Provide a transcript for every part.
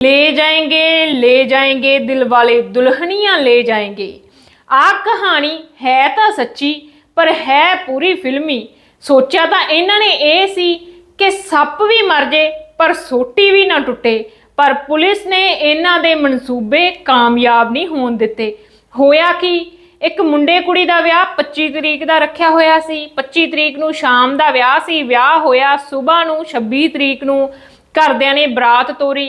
ले जाएंगे ले जाएंगे दिल वाले दुल्हनियां ले जाएंगे ਆ ਕਹਾਣੀ ਹੈ ਤਾਂ ਸੱਚੀ ਪਰ ਹੈ ਪੂਰੀ ਫਿਲਮੀ ਸੋਚਿਆ ਤਾਂ ਇਹਨਾਂ ਨੇ ਇਹ ਸੀ ਕਿ ਸੱਪ ਵੀ ਮਰ ਜੇ ਪਰ ਸੋਟੀ ਵੀ ਨਾ ਟੁੱਟੇ ਪਰ ਪੁਲਿਸ ਨੇ ਇਹਨਾਂ ਦੇ ਮਨਸੂਬੇ ਕਾਮਯਾਬ ਨਹੀਂ ਹੋਣ ਦਿੱਤੇ ਹੋਇਆ ਕੀ ਇੱਕ ਮੁੰਡੇ ਕੁੜੀ ਦਾ ਵਿਆਹ 25 ਤਰੀਕ ਦਾ ਰੱਖਿਆ ਹੋਇਆ ਸੀ 25 ਤਰੀਕ ਨੂੰ ਸ਼ਾਮ ਦਾ ਵਿਆਹ ਸੀ ਵਿਆਹ ਹੋਇਆ ਸਵੇਰ ਨੂੰ 26 ਤਰੀਕ ਨੂੰ ਘਰਦਿਆਂ ਨੇ ਬਰਾਤ ਤੋਰੀ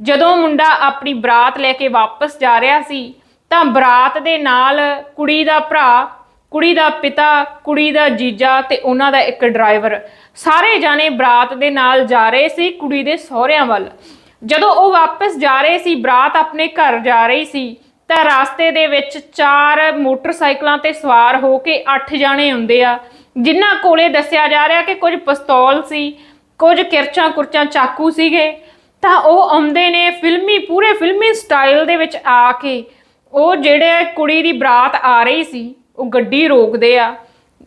ਜਦੋਂ ਮੁੰਡਾ ਆਪਣੀ ਬਰਾਤ ਲੈ ਕੇ ਵਾਪਸ ਜਾ ਰਿਹਾ ਸੀ, ਤਾਂ ਬਰਾਤ ਦੇ ਨਾਲ ਕੁੜੀ ਦਾ ਭਰਾ, ਕੁੜੀ ਦਾ ਪਿਤਾ, ਕੁੜੀ ਦਾ ਜੀਜਾ ਤੇ ਉਹਨਾਂ ਦਾ ਇੱਕ ਡਰਾਈਵਰ ਸਾਰੇ ਜਾਣੇ ਬਰਾਤ ਦੇ ਨਾਲ ਜਾ ਰਹੇ ਸੀ ਕੁੜੀ ਦੇ ਸਹੁਰਿਆਂ ਵੱਲ। ਜਦੋਂ ਉਹ ਵਾਪਸ ਜਾ ਰਹੇ ਸੀ, ਬਰਾਤ ਆਪਣੇ ਘਰ ਜਾ ਰਹੀ ਸੀ, ਤਾਂ ਰਾਸਤੇ ਦੇ ਵਿੱਚ ਚਾਰ ਮੋਟਰਸਾਈਕਲਾਂ ਤੇ ਸਵਾਰ ਹੋ ਕੇ ਅੱਠ ਜਾਣੇ ਹੁੰਦੇ ਆ, ਜਿਨ੍ਹਾਂ ਕੋਲੇ ਦੱਸਿਆ ਜਾ ਰਿਹਾ ਕਿ ਕੁਝ ਪਿਸਤੌਲ ਸੀ, ਕੁਝ ਕਿਰਚਾਂ ਕੁਰਚਾਂ ਚਾਕੂ ਸੀਗੇ ਤਾਂ ਉਹ ਆਉਂਦੇ ਨੇ ਫਿਲਮੀ, ਪੂਰੇ ਫਿਲਮੀ ਸਟਾਈਲ ਦੇ ਵਿੱਚ ਆ ਕੇ। ਉਹ ਜਿਹੜੇ ਕੁੜੀ ਦੀ ਬਰਾਤ ਆ ਰਹੀ ਸੀ, ਉਹ ਗੱਡੀ ਰੋਕਦੇ ਆ।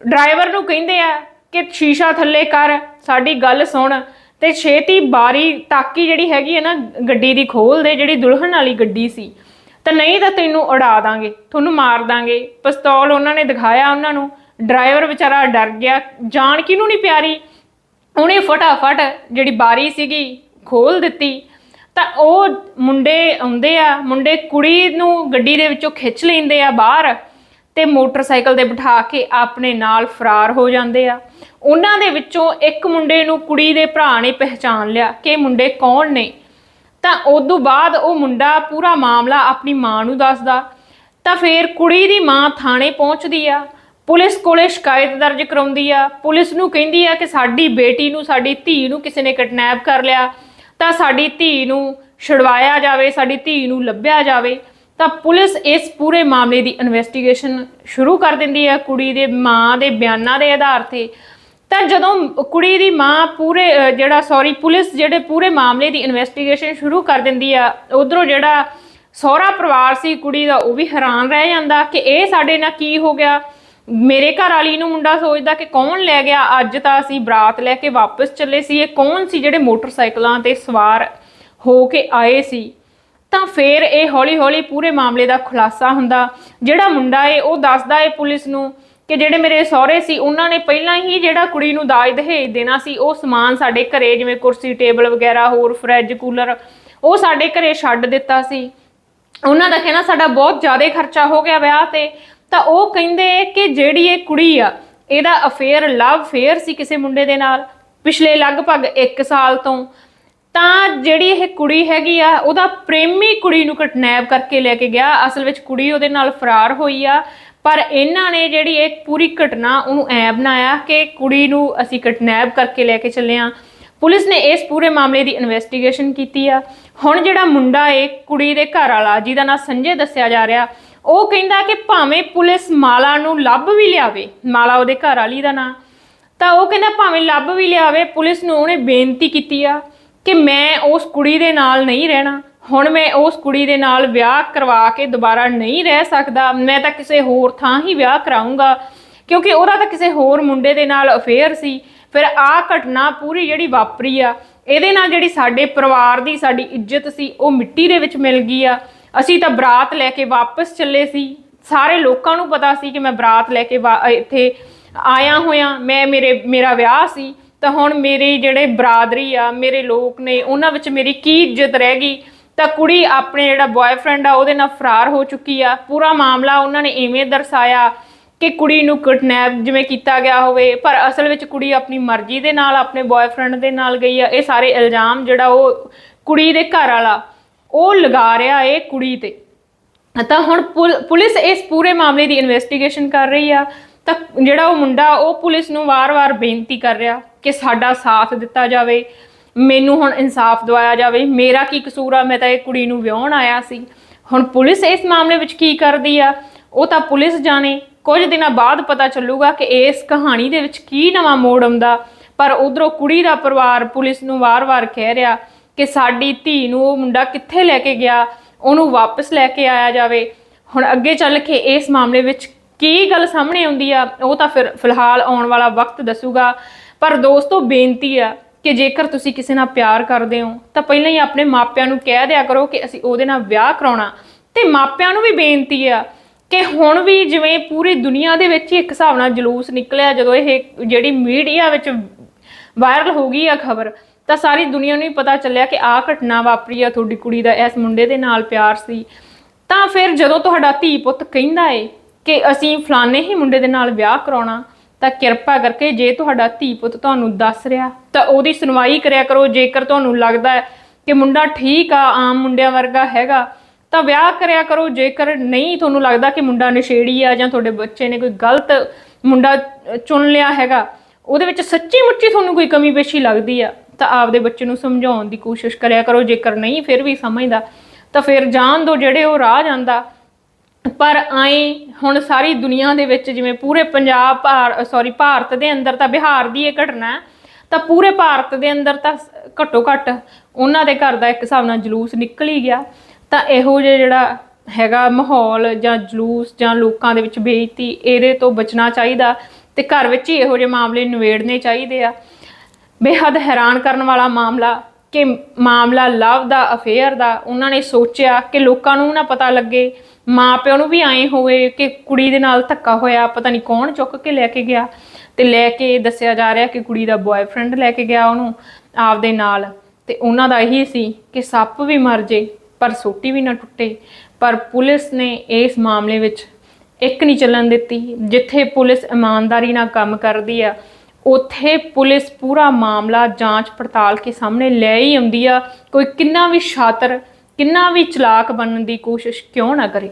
ਡਰਾਈਵਰ ਨੂੰ ਕਹਿੰਦੇ ਆ ਕਿ ਸ਼ੀਸ਼ਾ ਥੱਲੇ ਕਰ, ਸਾਡੀ ਗੱਲ ਸੁਣ। ਤੇ ਛੇਤੀ ਬਾਰੀ ਤਾਕੀ ਜਿਹੜੀ ਹੈਗੀ ਹੈ ਨਾ, ਗੱਡੀ ਦੀ ਖੋਲ ਦੇ, ਜਿਹੜੀ ਦੁਲਹਨ ਵਾਲੀ ਗੱਡੀ ਸੀ। ਤਾਂ ਨਹੀਂ ਤਾਂ ਤੈਨੂੰ ਉਡਾ ਦਾਂਗੇ, ਤੁਹਾਨੂੰ ਮਾਰ ਦਾਂਗੇ। ਪਿਸਤੌਲ ਉਹਨਾਂ ਨੇ ਦਿਖਾਇਆ ਉਹਨਾਂ ਨੂੰ। ਡਰਾਈਵਰ ਵਿਚਾਰਾ ਡਰ ਗਿਆ। ਜਾਨ ਕਿਹਨੂੰ ਨਹੀਂ ਪਿਆਰੀ? ਉਹਨੇ ਫਟਾਫਟ ਜਿਹੜੀ ਬਾਰੀ ਸੀਗੀ ਖੋਲ ਦਿੱਤੀ, ਤਾਂ ਉਹ ਮੁੰਡੇ ਆਉਂਦੇ ਆ, ਮੁੰਡੇ ਕੁੜੀ ਨੂੰ ਗੱਡੀ ਦੇ ਵਿੱਚੋਂ ਖਿੱਚ ਲੈਂਦੇ ਆ ਬਾਹਰ ਤੇ ਮੋਟਰਸਾਈਕਲ ਤੇ ਬਿਠਾ ਕੇ ਆਪਣੇ ਨਾਲ ਫਰਾਰ ਹੋ ਜਾਂਦੇ ਆ। ਉਹਨਾਂ ਦੇ ਵਿੱਚੋਂ ਇੱਕ ਮੁੰਡੇ ਨੂੰ ਕੁੜੀ ਦੇ ਭਰਾ ਨੇ ਪਹਿਚਾਨ ਲਿਆ ਕਿ ਮੁੰਡੇ ਕੌਣ ਨੇ। ਤਾਂ ਉਦੋਂ ਬਾਅਦ ਉਹ ਮੁੰਡਾ ਪੂਰਾ ਮਾਮਲਾ ਆਪਣੀ ਮਾਂ ਨੂੰ ਦੱਸਦਾ। ਤਾਂ ਫਿਰ ਕੁੜੀ ਦੀ ਮਾਂ ਥਾਣੇ ਪਹੁੰਚਦੀ ਆ, ਪੁਲਿਸ ਕੋਲੇ ਸ਼ਿਕਾਇਤ ਦਰਜ ਕਰਾਉਂਦੀ ਆ, ਪੁਲਿਸ ਨੂੰ ਕਹਿੰਦੀ ਆ ਕਿ ਸਾਡੀ ਬੇਟੀ ਨੂੰ, ਸਾਡੀ ਧੀ ਨੂੰ ਕਿਸੇ ਨੇ ਕਿਡਨੈਪ ਕਰ ਲਿਆ। ਤਾਂ ਸਾਡੀ ਧੀ ਨੂੰ ਛੁਡਵਾਇਆ ਜਾਵੇ, ਸਾਡੀ ਧੀ ਨੂੰ ਲੱਭਿਆ ਜਾਵੇ, ਤਾਂ ਪੁਲਿਸ ਇਸ ਪੂਰੇ ਮਾਮਲੇ ਦੀ ਇਨਵੈਸਟੀਗੇਸ਼ਨ ਸ਼ੁਰੂ ਕਰ ਦਿੰਦੀ ਹੈ ਕੁੜੀ ਦੇ ਮਾਂ ਦੇ ਬਿਆਨਾਂ ਦੇ ਆਧਾਰ ਤੇ। ਤਾਂ ਜਦੋਂ ਕੁੜੀ ਦੀ ਮਾਂ ਪੂਰੇ ਜਿਹੜਾ ਸੌਰੀ ਪੁਲਿਸ ਜਿਹੜੇ ਪੂਰੇ ਮਾਮਲੇ ਦੀ ਇਨਵੈਸਟੀਗੇਸ਼ਨ ਸ਼ੁਰੂ ਕਰ ਦਿੰਦੀ ਆ, ਉਧਰੋਂ ਜਿਹੜਾ ਸਹੁਰਾ ਪਰਿਵਾਰ ਸੀ ਕੁੜੀ ਦਾ, ਉਹ ਵੀ ਹੈਰਾਨ ਰਹਿ ਜਾਂਦਾ ਕਿ ਇਹ ਸਾਡੇ ਨਾਲ ਕੀ ਹੋ ਗਿਆ। ਮੇਰੇ ਘਰ ਵਾਲੀ ਨੂੰ ਮੁੰਡਾ ਸੋਚਦਾ ਕਿ ਕੌਣ ਲੈ ਗਿਆ? ਅੱਜ ਤਾਂ ਅਸੀਂ ਬਰਾਤ ਲੈ ਕੇ ਵਾਪਸ ਚੱਲੇ ਸੀ। ਇਹ ਕੌਣ ਸੀ ਜਿਹੜੇ ਮੋਟਰਸਾਈਕਲਾਂ ਤੇ ਸਵਾਰ ਹੋ ਕੇ ਆਏ ਸੀ? ਤਾਂ ਫਿਰ ਇਹ ਹੌਲੀ-ਹੌਲੀ ਪੂਰੇ ਮਾਮਲੇ ਦਾ ਖੁਲਾਸਾ ਹੁੰਦਾ। ਜਿਹੜਾ ਮੁੰਡਾ ਏ, ਉਹ ਦੱਸਦਾ ਏ ਪੁਲਿਸ ਨੂੰ ਕਿ ਜਿਹੜੇ ਮੇਰੇ ਸਹੁਰੇ ਸੀ, ਉਹਨਾਂ ਨੇ ਪਹਿਲਾਂ ਹੀ ਜਿਹੜਾ ਕੁੜੀ ਨੂੰ ਦਾਜ ਦਹੇਜ ਦੇਣਾ ਸੀ, ਉਹ ਸਮਾਨ ਸਾਡੇ ਘਰੇ ਜਿਵੇਂ ਕੁਰਸੀ, ਟੇਬਲ ਵਗੈਰਾ, ਹੋਰ ਫਰਿੱਜ, ਕੂਲਰ, ਉਹ ਸਾਡੇ ਘਰੇ ਛੱਡ ਦਿੱਤਾ ਸੀ। ਉਹਨਾਂ ਦਾ ਕਹਿਣਾ, ਸਾਡਾ ਬਹੁਤ ਜ਼ਿਆਦਾ ਖਰਚਾ ਹੋ ਗਿਆ ਵਿਆਹ ਤੇ। ਤਾਂ ਉਹ ਕਹਿੰਦੇ ਕਿ ਜਿਹੜੀ ਇਹ ਕੁੜੀ ਆ, ਇਹਦਾ ਅਫੇਅਰ ਲਵ ਫੇਅਰ ਸੀ ਕਿਸੇ ਮੁੰਡੇ ਦੇ ਨਾਲ, ਪਿਛਲੇ ਲਗਭਗ 1 ਸਾਲ ਤੋਂ। ਤਾਂ ਜਿਹੜੀ ਇਹ ਕੁੜੀ ਹੈਗੀ ਆ, ਉਹਦਾ ਪ੍ਰੇਮੀ ਕੁੜੀ ਨੂੰ ਕਿਡਨੈਪ ਕਰਕੇ ਲੈ ਕੇ ਗਿਆ। ਅਸਲ ਵਿੱਚ ਕੁੜੀ ਉਹਦੇ ਨਾਲ ਫਰਾਰ ਹੋਈ ਆ, ਪਰ ਇਹਨਾਂ ਨੇ ਜਿਹੜੀ ਇਹ ਪੂਰੀ ਘਟਨਾ ਉਹਨੂੰ ਐ ਬਣਾਇਆ ਕਿ ਕੁੜੀ ਨੂੰ ਅਸੀਂ ਕਿਡਨੈਪ ਕਰਕੇ ਲੈ ਕੇ ਚੱਲੇ ਆ। ਪੁਲਿਸ ਨੇ ਇਸ ਪੂਰੇ ਮਾਮਲੇ ਦੀ ਇਨਵੈਸਟੀਗੇਸ਼ਨ ਕੀਤੀ ਆ। ਹੁਣ ਜਿਹੜਾ ਮੁੰਡਾ ਏ, ਕੁੜੀ ਦੇ ਘਰ ਵਾਲਾ, ਜਿਹਦਾ ਨਾਂ ਸੰਜੇ ਦੱਸਿਆ ਜਾ ਰਿਹਾ ਉਹ ਕਹਿੰਦਾ ਕਿ ਭਾਵੇਂ ਪੁਲਿਸ ਮਾਲਾ ਨੂੰ ਲੱਭ ਵੀ ਲਿਆਵੇ, ਮਾਲਾ ਉਹਦੇ ਘਰ ਵਾਲੀ ਦਾ ਨਾਂ, ਤਾਂ ਉਹ ਕਹਿੰਦਾ ਭਾਵੇਂ ਲੱਭ ਵੀ ਲਿਆਵੇ, ਪੁਲਿਸ ਨੂੰ ਉਹਨੇ ਬੇਨਤੀ ਕੀਤੀ ਆ ਕਿ ਮੈਂ ਉਸ ਕੁੜੀ ਦੇ ਨਾਲ ਨਹੀਂ ਰਹਿਣਾ। ਹੁਣ ਮੈਂ ਉਸ ਕੁੜੀ ਦੇ ਨਾਲ ਵਿਆਹ ਕਰਵਾ ਕੇ ਦੁਬਾਰਾ ਨਹੀਂ ਰਹਿ ਸਕਦਾ। ਮੈਂ ਤਾਂ ਕਿਸੇ ਹੋਰ ਥਾਂ ਹੀ ਵਿਆਹ ਕਰਾਉਂਗਾ ਕਿਉਂਕਿ ਉਹਦਾ ਤਾਂ ਕਿਸੇ ਹੋਰ ਮੁੰਡੇ ਦੇ ਨਾਲ ਅਫੇਅਰ ਸੀ। ਫਿਰ ਆ ਘਟਨਾ ਪੂਰੀ ਜਿਹੜੀ ਵਾਪਰੀ ਆ, ਇਹਦੇ ਨਾਲ ਜਿਹੜੀ ਸਾਡੇ ਪਰਿਵਾਰ ਦੀ ਸਾਡੀ ਇੱਜ਼ਤ ਸੀ, ਉਹ ਮਿੱਟੀ ਦੇ ਵਿੱਚ ਮਿਲ ਗਈ ਆ। ਅਸੀਂ ਤਾਂ ਬਰਾਤ ਲੈ ਕੇ ਵਾਪਸ ਚੱਲੇ ਸੀ। ਸਾਰੇ ਲੋਕਾਂ ਨੂੰ ਪਤਾ ਸੀ ਕਿ ਮੈਂ ਬਰਾਤ ਲੈ ਕੇ ਵਾ- ਇੱਥੇ ਆਇਆ ਹੋਇਆ। ਮੈਂ ਮੇਰੇ, ਮੇਰਾ ਵਿਆਹ ਸੀ। ਤਾਂ ਹੁਣ ਮੇਰੇ ਜਿਹੜੇ ਬਰਾਦਰੀ ਆ, ਮੇਰੇ ਲੋਕ ਨੇ, ਉਹਨਾਂ ਵਿੱਚ ਮੇਰੀ ਕੀ ਇੱਜ਼ਤ ਰਹਿ ਗਈ। ਤਾਂ ਕੁੜੀ ਆਪਣੇ ਜਿਹੜਾ ਬॉयਫ੍ਰੈਂਡ ਆ, ਉਹਦੇ ਨਾਲ ਫਰਾਰ ਹੋ ਚੁੱਕੀ ਆ। ਪੂਰਾ ਮਾਮਲਾ ਉਹਨਾਂ ਨੇ ਇਵੇਂ ਦਰਸਾਇਆ ਕਿ ਕੁੜੀ ਨੂੰ ਕਿਡਨੈਪ ਜਿਵੇਂ ਕੀਤਾ ਗਿਆ ਹੋਵੇ। ਪਰ ਅਸਲ ਵਿੱਚ ਕੁੜੀ ਆਪਣੀ ਮਰਜ਼ੀ ਦੇ ਨਾਲ, ਆਪਣੇ ਬॉयਫ੍ਰੈਂਡ ਦੇ ਨਾਲ ਗਈ ਆ। ਇਹ ਸਾਰੇ ਇਲਜ਼ਾਮ ਜਿਹੜਾ ਉਹ ਕੁੜੀ ਦੇ ਘਰ ਵਾਲਾ ਉਹ ਲਗਾ ਰਿਹਾ ਇਹ ਕੁੜੀ ਤੇ। ਤਾਂ ਹੁਣ ਪੁਲ- ਪੁਲਿਸ ਇਸ ਪੂਰੇ ਮਾਮਲੇ ਦੀ ਇਨਵੈਸਟੀਗੇਸ਼ਨ ਕਰ ਰਹੀ ਆ। ਤਾਂ ਜਿਹੜਾ ਉਹ ਮੁੰਡਾ, ਉਹ ਪੁਲਿਸ ਨੂੰ ਵਾਰ-ਵਾਰ ਬੇਨਤੀ ਕਰ ਰਿਹਾ ਕਿ ਸਾਡਾ ਸਾਥ ਦਿੱਤਾ ਜਾਵੇ, ਮੈਨੂੰ ਹੁਣ ਇਨਸਾਫ ਦਵਾਇਆ ਜਾਵੇ, ਮੇਰਾ ਕੀ ਕਸੂਰ ਆ, ਮੈਂ ਤਾਂ ਇਹ ਕੁੜੀ ਨੂੰ ਵਿਆਹਣ ਆਇਆ ਸੀ। ਹੁਣ ਪੁਲਿਸ ਇਸ ਮਾਮਲੇ ਵਿੱਚ ਕੀ ਕਰਦੀ ਆ? ਉਹ ਤਾਂ ਪੁਲਿਸ ਜਾਣੇ, ਕੁਝ ਦਿਨਾਂ ਬਾਅਦ ਪਤਾ ਚੱਲੂਗਾ ਕਿ ਇਸ ਕਹਾਣੀ ਦੇ ਵਿੱਚ ਕੀ ਨਵਾਂ ਮੋੜ ਆਉਂਦਾ। ਪਰ ਉਧਰੋਂ ਕੁੜੀ ਦਾ ਪਰਿਵਾਰ ਪੁਲਿਸ ਨੂੰ ਵਾਰ-ਵਾਰ ਕਹਿ ਰਿਹਾ ਕਿ ਸਾਡੀ ਧੀ ਨੂੰ ਉਹ ਮੁੰਡਾ ਕਿੱਥੇ ਲੈ ਕੇ ਗਿਆ, ਉਹਨੂੰ ਵਾਪਸ ਲੈ ਕੇ ਆਇਆ ਜਾਵੇ। ਹੁਣ ਅੱਗੇ ਚੱਲ ਕੇ ਇਸ ਮਾਮਲੇ ਵਿੱਚ ਕੀ ਗੱਲ ਸਾਹਮਣੇ ਆਉਂਦੀ ਆ, ਉਹ ਤਾਂ ਫਿਰ ਫਿਲਹਾਲ ਆਉਣ ਵਾਲਾ ਵਕਤ ਦੱਸੂਗਾ। ਪਰ ਦੋਸਤੋ, ਬੇਨਤੀ ਆ ਕਿ ਜੇਕਰ ਤੁਸੀਂ ਕਿਸੇ ਨਾਲ ਪਿਆਰ ਕਰਦੇ ਹੋ, ਤਾਂ ਪਹਿਲਾਂ ਹੀ ਆਪਣੇ ਮਾਪਿਆਂ ਨੂੰ ਕਹਿ ਦਿਆ ਕਰੋ ਕਿ ਅਸੀਂ ਉਹਦੇ ਨਾਲ ਵਿਆਹ ਕਰਾਉਣਾ। ਤੇ ਮਾਪਿਆਂ ਨੂੰ ਵੀ ਬੇਨਤੀ ਆ ਕਿ ਹੁਣ ਵੀ ਜਿਵੇਂ ਪੂਰੀ ਦੁਨੀਆ ਦੇ ਵਿੱਚ ਹੀ ਇੱਕ ਹਿਸਾਬ ਨਾਲ ਜਲੂਸ ਨਿਕਲਿਆ ਜਦੋਂ ਇਹ ਜਿਹੜੀ ਮੀਡੀਆ ਵਿੱਚ ਵਾਇਰਲ ਹੋ ਗਈ ਆ ਖਬਰ ਤਾਂ ਸਾਰੀ ਦੁਨੀਆ ਨੂੰ ਹੀ ਪਤਾ ਚੱਲਿਆ ਕਿ ਆਹ ਘਟਨਾ ਵਾਪਰੀ ਆ, ਤੁਹਾਡੀ ਕੁੜੀ ਦਾ, ਇਸ ਮੁੰਡੇ ਦੇ ਨਾਲ ਪਿਆਰ ਸੀ। ਤਾਂ ਫਿਰ ਜਦੋਂ ਤੁਹਾਡਾ ਧੀ ਪੁੱਤ ਕਹਿੰਦਾ ਏ ਕਿ ਅਸੀਂ ਫਲਾਣੇ ਹੀ ਮੁੰਡੇ ਦੇ ਨਾਲ ਵਿਆਹ ਕਰਾਉਣਾ, ਤਾਂ ਕਿਰਪਾ ਕਰਕੇ ਜੇ ਤੁਹਾਡਾ ਧੀ ਪੁੱਤ ਤੁਹਾਨੂੰ ਦੱਸ ਰਿਹਾ, ਤਾਂ ਉਹਦੀ ਸੁਣਵਾਈ ਕਰਿਆ ਕਰੋ। ਜੇਕਰ ਤੁਹਾਨੂੰ ਲੱਗਦਾ ਹੈ ਕਿ ਮੁੰਡਾ ਠੀਕ ਆ, ਆਮ ਮੁੰਡਿਆਂ ਵਰਗਾ ਹੈਗਾ, ਤਾਂ ਵਿਆਹ ਕਰਿਆ ਕਰੋ। ਜੇਕਰ ਨਹੀਂ, ਤੁਹਾਨੂੰ ਲੱਗਦਾ ਕਿ ਮੁੰਡਾ ਨਸ਼ੇੜੀ ਆ ਜਾਂ ਤੁਹਾਡੇ ਬੱਚੇ ਨੇ ਕੋਈ ਗਲਤ ਮੁੰਡਾ ਚੁਣ ਲਿਆ ਹੈਗਾ, ਉਹਦੇ ਵਿੱਚ ਸੱਚੀ ਮੁੱਚੀ ਤੁਹਾਨੂੰ ਕੋਈ ਕਮੀ ਪੇਸ਼ੀ ਲੱਗਦੀ ਆ। ਤਾਂ ਆਪਦੇ ਬੱਚੇ ਨੂੰ ਸਮਝਾਉਣ ਦੀ ਕੋਸ਼ਿਸ਼ ਕਰਿਆ ਕਰੋ, ਜੇਕਰ ਨਹੀਂ ਫਿਰ ਵੀ ਸਮਝਦਾ, ਤਾਂ ਫਿਰ ਜਾਣ ਦੋ ਜਿਹੜੇ ਉਹ ਰਾਹ ਜਾਂਦਾ। ਪਰ ਆਏ ਹੁਣ ਸਾਰੀ ਦੁਨੀਆ ਦੇ ਵਿੱਚ ਜਿਵੇਂ ਪੂਰੇ ਪੰਜਾਬ ਭਾਰ ਸੌਰੀ ਭਾਰਤ ਦੇ ਅੰਦਰ ਤਾਂ ਬਿਹਾਰ ਦੀ ਇਹ ਘਟਨਾ ਹੈ, ਤਾਂ ਪੂਰੇ ਭਾਰਤ ਦੇ ਅੰਦਰ ਤਾਂ ਘੱਟੋ ਘੱਟ ਉਹਨਾਂ ਦੇ ਘਰ ਦਾ ਇੱਕ ਹਿਸਾਬ ਨਾਲ ਜਲੂਸ ਨਿਕਲ ਹੀ ਗਿਆ। ਤਾਂ ਇਹੋ ਜਿਹਾ ਜਿਹੜਾ ਹੈਗਾ ਮਾਹੌਲ ਜਾਂ ਜਲੂਸ ਜਾਂ ਲੋਕਾਂ ਦੇ ਵਿੱਚ ਬੇਇੱਜ਼ਤੀ, ਇਹਦੇ ਤੋਂ ਬਚਣਾ ਚਾਹੀਦਾ ਤੇ ਘਰ ਵਿੱਚ ਹੀ ਇਹੋ ਜਿਹੇ ਮਾਮਲੇ ਨਿਬੇੜਨੇ ਚਾਹੀਦੇ ਆ। ਬੇਹੱਦ ਹੈਰਾਨ ਕਰਨ ਵਾਲਾ ਮਾਮਲਾ ਕਿ ਮਾਮਲਾ ਲਵ ਦਾ, ਅਫੇਅਰ ਦਾ, ਉਹਨਾਂ ਨੇ ਸੋਚਿਆ ਕਿ ਲੋਕਾਂ ਨੂੰ ਨਾ ਪਤਾ ਲੱਗੇ ਮਾਪਿਆਂ ਨੂੰ ਵੀ ਐਂ ਹੋਵੇ ਕਿ ਕੁੜੀ ਦੇ ਨਾਲ ਧੱਕਾ ਹੋਇਆ, ਪਤਾ ਨਹੀਂ ਕੌਣ ਚੁੱਕ ਕੇ ਲੈ ਕੇ ਗਿਆ ਤੇ ਲੈ ਕੇ ਦੱਸਿਆ ਜਾ ਰਿਹਾ ਕਿ ਕੁੜੀ ਦਾ ਬॉयਫ੍ਰੈਂਡ ਲੈ ਕੇ ਗਿਆ ਉਹਨੂੰ ਆਪਦੇ ਨਾਲ ਤੇ ਉਹਨਾਂ ਦਾ ਇਹੀ ਸੀ ਕਿ ਸੱਪ ਵੀ ਮਰ ਜੇ, ਪਰ ਸੋਟੀ ਵੀ ਨਾ ਟੁੱਟੇ, ਪਰ ਪੁਲਿਸ ਨੇ ਇਸ ਮਾਮਲੇ ਵਿੱਚ ਇੱਕ ਨਹੀਂ ਚੱਲਣ ਦਿੱਤੀ, ਜਿੱਥੇ ਪੁਲਿਸ ਇਮਾਨਦਾਰੀ ਨਾਲ ਕੰਮ ਕਰਦੀ ਆ ਉੱਥੇ ਪੁਲਿਸ ਪੂਰਾ ਮਾਮਲਾ ਜਾਂਚ ਪੜਤਾਲ ਕੇ ਸਾਹਮਣੇ ਲੈ ਹੀ ਆਉਂਦੀ ਆ। ਕੋਈ ਕਿੰਨਾ ਵੀ ਸ਼ਾਤਰ, ਕਿੰਨਾ ਵੀ ਚਲਾਕ ਬਣਨ ਦੀ ਕੋਸ਼ਿਸ਼ ਕਿਉਂ ਨਾ ਕਰੇ?